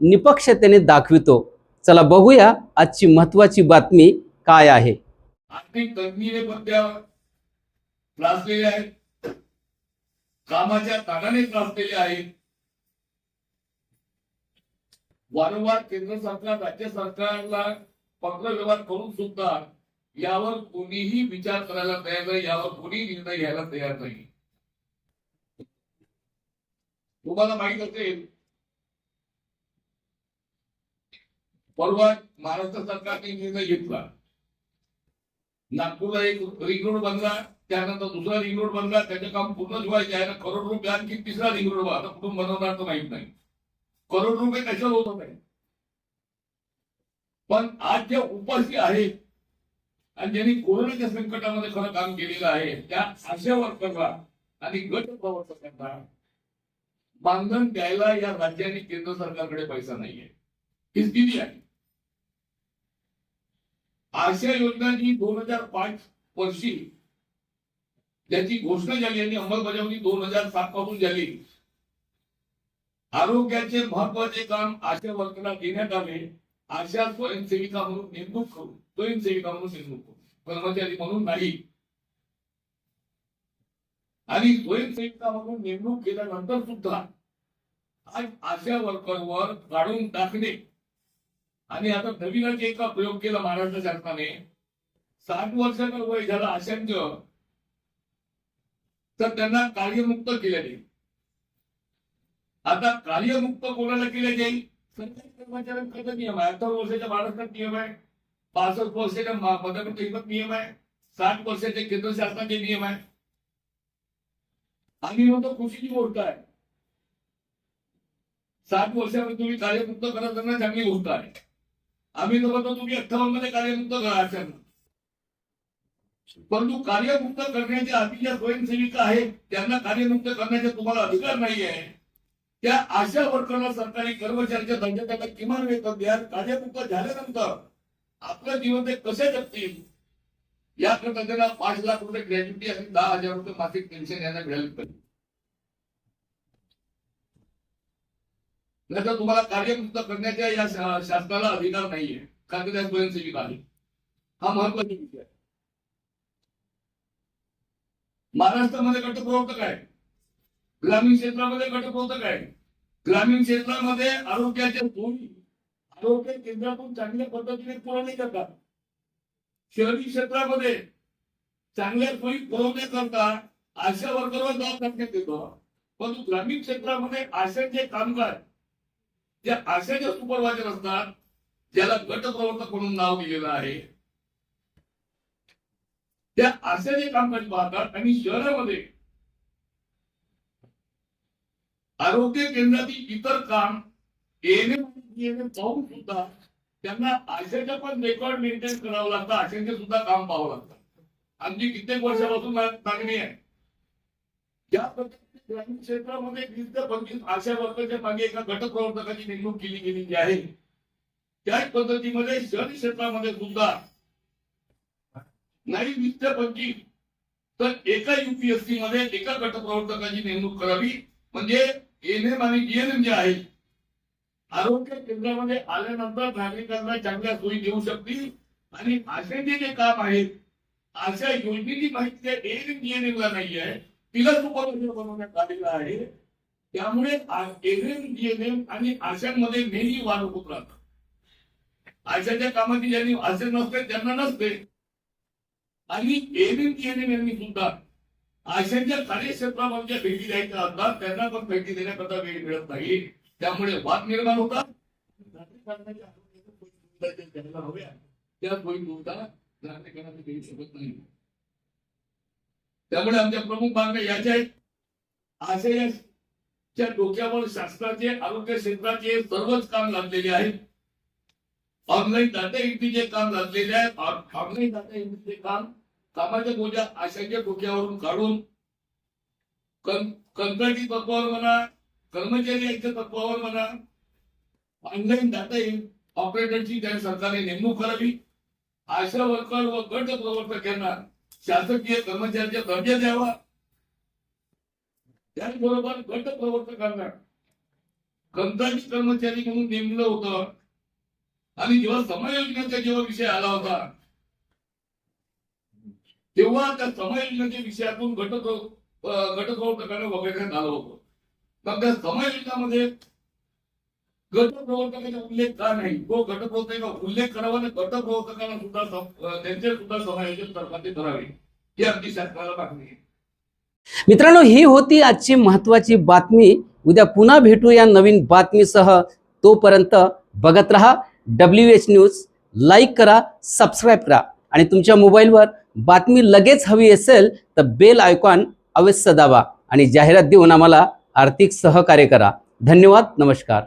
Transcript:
निपक्षतेने दाखवितो. चला बघूया आजची महत्वाची बातमी काय आहे. आर्थिक त्रासलेले आहेत. कामाच्या ताणाने त्रासलेले आहेत. वारंवार केंद्र सरकार राज्य सरकारला पत्र व्यवहार करून सुद्धा यावर कोणीही विचार करायला तयार नाही यावर कोणी निर्णय घ्यायला तयार नाही. तुम्हाला माहीत असेल परवा महाराष्ट्र सरकारने निर्णय घेतला. नागपूरला एक रिंग रोड बनला त्यानंतर दुसरा रिंग रोड बनला त्याचं काम पूर्ण व्हायचे आहे. ना करोड रुपये आणखी तिसरा रिंग रोड आता कुठून बनवणार तर माहीत नाही. करोड रुपये कशाला होत नाही? पण आज ज्या उपाशी आहे आणि ज्यांनी कोरोनाच्या संकटामध्ये खरं काम केलेलं आहे त्या आशा वर्करला आणि गट प्रवर्तकांना मानधन द्यायला या राज्याने केंद्र सरकारकडे पैसा नाहीये. ही स्थिती आहे. आशिया योजना जी दोन हजार पाच वर्षी ज्याची घोषणा झाली आणि अंमलबजावणी दोन हजार सात पासून झाली. आरोग्याचे महत्त्वाचे काम आशा वर्करला देण्यात आले. आशा स्वयंसेविका म्हणून नेमणूक करून स्वयंसेविका म्हणून नेमणूक करू. कर्मचारी म्हणून नाही. आणि स्वयंसेविका म्हणून नेमणूक केल्यानंतर सुद्धा आज आशा वर्करवर काढून टाकणे आणि आता नवीनच एक प्रयोग केला महाराष्ट्र शासनाने. साठ वर्षाचं वय झालं अशांच तर त्यांना कार्यमुक्त केले जाईल आता कार्यमुक्त कोणाला केले जाईल सरकारी कर्मचाऱ्यांकडे नियम आहे अठरा वर्षाच्या महाराष्ट्रात नियम आहे पासष्ट वर्षाच्या मा- नियम आहे साठ वर्षाचे केंद्र शासनाचे नियम आहे आणि म्हणतो खुशीची गोष्ट आहे. साठ वर्षामध्ये तुम्ही कार्यमुक्त करत असताना चांगली गोष्ट आहे. आम्ही म्हणतो तुम्ही अठ्ठावन्नमध्ये कार्यमुक्त करा परंतु कार्यमुक्त करण्याच्या आधी ज्या स्वयंसेविका आहेत त्यांना कार्यमुक्त करण्याचा तुम्हाला अधिकार नाही आहे त्या आशा वर्करला सरकारी कर्मचाऱ्यांच्या दर्जा त्यांना किमान वेतन द्या कार्यमुक्त झाल्यानंतर आपलं जीवन ते कसे जगतील? याकरता त्यांना पाच लाख रुपये ग्रॅज्युटी आणि दहा हजार रुपये मासिक पेन्शन यांना मिळाली. पाहिजे त्याचा तुम्हाला कार्यमुक्त करण्याच्या या शासनाला अधिकार नाहीये. कारण त्या स्वयंसेविका आहे. हा महत्त्वाचा विषय आहे. महाराष्ट्रामध्ये गटप्रवर्तक आहे ग्रामीण क्षेत्रामध्ये गटप्रवर्तक आहे ग्रामीण क्षेत्रामध्ये आरोग्याच्या सोयी आरोग्य केंद्रातून चांगल्या पद्धतीने पुरवणी करतात. शहरी क्षेत्रामध्ये चांगल्या सोयी पुरवण्याकरता आशा वर्करवर जबाब टाकण्यात येतो परंतु ग्रामीण क्षेत्रामध्ये आशाचे कामगार ज्या आशाचे सुपरवायझर असतात ज्याला गट प्रवर्तक म्हणून नाव दिलेलं आहे. त्या आशाचे कामकाज पाहतात आणि शहरामध्ये आरोग्य केंद्रातील इतर काम एनएम पाहून सुद्धा त्यांना आशाच्या पण रेकॉर्ड मेंटेन करावं लागतं. आशांचे सुद्धा काम पाहावं लागतं. आमची कित्येक वर्षापासून मागणी आहे. या ग्रामीण क्षेत्रामध्ये वीस ते पंचवीस आशा वर्गाच्या मागे एका गटप्रवर्तकाची नेमणूक केली गेलेली आहे. त्याच पद्धतीमध्ये शहरी क्षेत्रामध्ये सुद्धा नाही वीस ते पंचवीस तर एका युपीएससी मध्ये एका गटप्रवर्तकाची नेमणूक करावी. म्हणजे एनएम आणि जीएनएम जे आहे आरोग्य केंद्रामध्ये आल्यानंतर नागरिकांना चांगल्या सोयी देऊ शकतील. आणि आशेचे जे काम आहेत अशा योजनेची माहिती एएनएम जीएनएमला नाही आहे तिला सुपरवायझर बनवण्यात आलेला आहे. त्यामुळे एनएम जीएनएम आणि आशांमध्ये नेहमी वाद होत राहतात आशाच्या कामाची ज्यांनी आशा नसते त्यांना नसते आणि एनएम जीएनएम यांनी सुद्धा आशांच्या कार्यक्षेत्रामध्ये भेटी द्यायच्या असतात. त्यांना पण भेटी देण्याकरता वेळ मिळत नाही. त्यामुळे वाद निर्माण होतात. नागरिकांच्या हव्या त्या सोयी सुविधा नागरिकांना ते देऊ शकत नाही. त्यामुळे आमच्या प्रमुख मागण्या याच्या आहेत. आशयाच्या डोक्यावर शासनाचे आरोग्य क्षेत्राचे सर्वच काम लागलेले आहे ऑनलाईन डाटा एंट्रीचे काम लागलेले आहे. ऑनलाईन डाटा एंट्रीचे काम कामाच्या बोजा आशाच्या डोक्यावरून काढून कंत्राटी तत्वावर म्हणा कर्मचाऱ्यांच्या तत्वावर म्हणा ऑनलाईन डाटा ऑपरेटरची त्या सरकारने नेमणूक करावी. आशा वर्कर व गट प्रवर्तक यांना शासकीय कर्मचाऱ्याचा दर्जा द्यावा. त्याचबरोबर गट प्रवर्तकांना कंत्राटी कर्मचारी म्हणून नेमलं होतं. आणि जेव्हा समायोजनाचा जेव्हा विषय आला होता तेव्हा त्या समायोजनाच्या विषयातून गट गट प्रवर्तकांना वगळण्यात आलं होतं. मग त्या समयोजनामध्ये गटप्रवर्तकाचा उल्लेख का नाही? तो गटप्रवर्तकाचा उल्लेख करावा आणि गटप्रवर्तकांना सुद्धा त्यांचे सुद्धा समायोजन सरकारने करावे. ही आमची शासनाला मागणी आहे. मित्रांनो ही होती आजची महत्वाची बातमी. उद्या पुन्हा भेटू या नवीन बातमीसह. तोपर्यंत बघत रहा डब्ल्यू एच न्यूज लाईक करा सबस्क्राईब करा. आणि तुमच्या मोबाईलवर बातमी लगेच हवी असेल तर बेल आयकॉन अवश्य दाबा. आणि जाहिरात देऊन आम्हाला आर्थिक सहकार्य करा. धन्यवाद नमस्कार.